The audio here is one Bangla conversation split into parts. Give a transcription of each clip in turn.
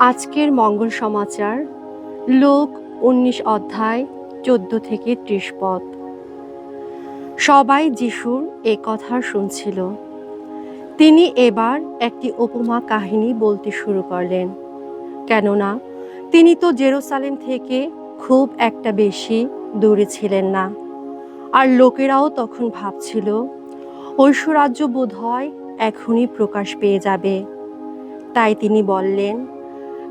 আজকের মঙ্গল সমাচার, লোক উনিশ অধ্যায় চোদ্দ থেকে ত্রিশ পদ। সবাই যিশুর এ কথা শুনছিল। তিনি এবার একটি উপমা কাহিনী বলতে শুরু করলেন। কেননা, তিনি তো জেরুসালেম থেকে খুব একটা বেশি দূরে ছিলেন না। আর লোকেরাও তখন ভাবছিল, ঐশ্বরাজ্য বোধ হয় এখনই প্রকাশ পেয়ে যাবে। তাই তিনি বললেন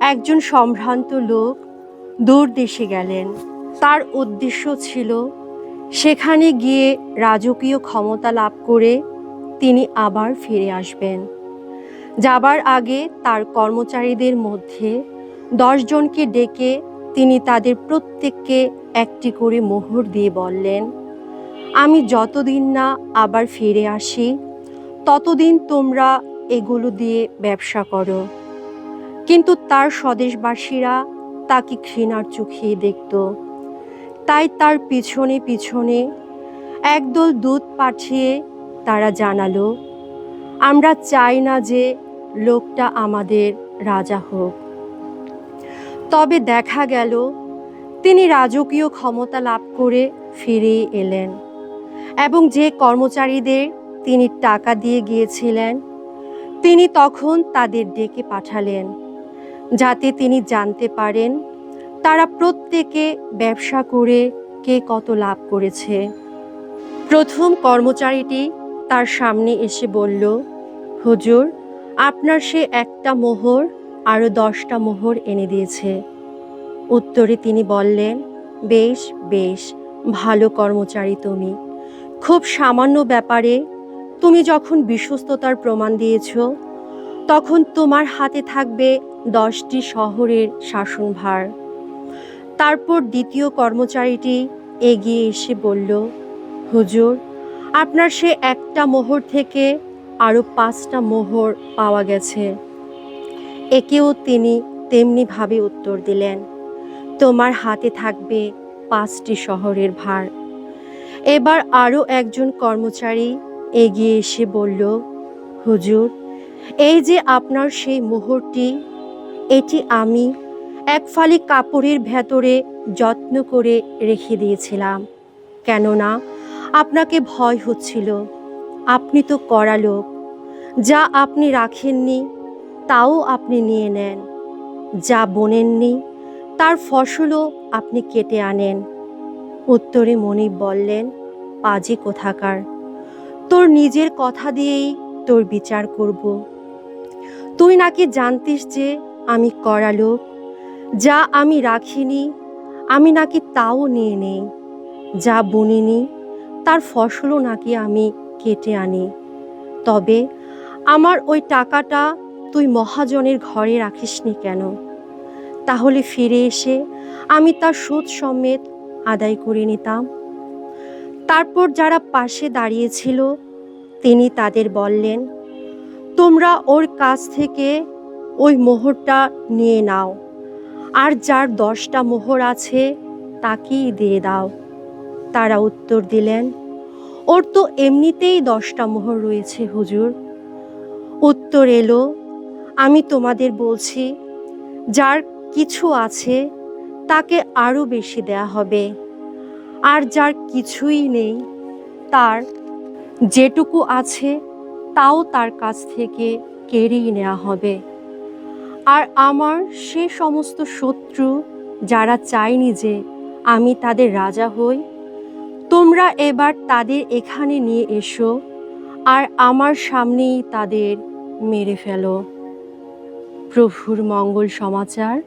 একজন সম্ভ্রান্ত লোক দূর দেশে গেলেন। তার উদ্দেশ্য ছিল সেখানে গিয়ে রাজকীয় ক্ষমতা লাভ করে তিনি আবার ফিরে আসবেন। যাবার আগে তার কর্মচারীদের মধ্যে দশজনকে ডেকে তিনি তাদের প্রত্যেককে একটি করে মোহর দিয়ে বললেন, আমি যতদিন না আবার ফিরে আসি, ততদিন তোমরা এগুলো দিয়ে ব্যবসা করো। কিন্তু তার স্বদেশবাসীরা তাকে ঘৃণার চোখে দেখত। তাই তার পিছনে পিছনে একদল দূত পাঠিয়ে তারা জানালো, আমরা চাই না যে লোকটা আমাদের রাজা হোক। তবে দেখা গেল, তিনি রাজকীয় ক্ষমতা লাভ করে ফিরে এলেন এবং যে কর্মচারীদের তিনি টাকা দিয়ে গিয়েছিলেন, তিনি তখন তাদের ডেকে পাঠালেন। যাতে তিনি জানতে পারেন তারা প্রত্যেকে ব্যবসা করে কে কত লাভ করেছে। প্রথম কর্মচারীটি তার সামনে এসে বলল, হুজুর, আপনার সে একটা মোহর আরও দশটা মোহর এনে দিয়েছে। উত্তরে তিনি বললেন, বেশ বেশ, ভালো কর্মচারী তুমি। খুব সামান্য ব্যাপারে তুমি যখন বিশ্বস্ততার প্রমাণ দিয়েছ, তখন তোমার হাতে থাকবে দশটি শহরের শাসনভার। তারপর দ্বিতীয় কর্মচারীটি এগিয়ে এসে বলল, হুজুর, আপনার সে একটা মোহর থেকে আরও পাঁচটা মোহর পাওয়া গেছে। একেও তিনি তেমনিভাবে উত্তর দিলেন, তোমার হাতে থাকবে পাঁচটি শহরের ভার। এবার আরও একজন কর্মচারী এগিয়ে এসে বলল, হুজুর, এই যে আপনার সেই মোহরটি এটি আমি এক ফালি কাপড়ের ভেতরে যত্ন করে রেখে দিয়েছিলাম। কেননা আপনাকে ভয় হচ্ছিল। আপনি তো কড়া লোক। যা আপনি রাখেননি, তাও আপনি নিয়ে নেন। যা বোনেননি, তার ফসলও আপনি কেটে আনেন। উত্তরে মনিব বললেন, পাজি কোথাকার? তোর নিজের কথা দিয়েই তোর বিচার করব। তুই নাকি জানতিস যে আমি করালো যা আমি রাখিনি, আমি নাকি তাও নিয়ে নেই। যা বুনিনি, তার ফসলও নাকি আমি কেটে আনি। তবে আমার ওই টাকাটা তুই মহাজনের ঘরে রাখিসনি কেন? তাহলে ফিরে এসে আমি তার সুদ সমেত আদায় করে নিতাম। তারপর যারা পাশে দাঁড়িয়েছিল, তিনি তাদের বললেন, তোমরা ওর কাছ থেকে ওই মোহরটা নিয়ে নাও। আর যার দশটা মোহর আছে, তাকেই দিয়ে দাও। তারা উত্তর দিলেন, ওর তো এমনিতেই দশটা মোহর রয়েছে হুজুর। উত্তর এলো, আমি তোমাদের বলছি, যার কিছু আছে, তাকে আরও বেশি দেয়া হবে। আর যার কিছুই নেই, তার যেটুকু আছে, তাও তার কাছ থেকে কেড়েই নেওয়া হবে। আর আমার সে সমস্ত শত্রু যারা চায়নি যে আমি তাদের রাজা হই, তোমরা এবার তাদের এখানে নিয়ে এসো আর আমার সামনেই তাদের মেরে ফেলো। প্রভুর মঙ্গল সমাচার।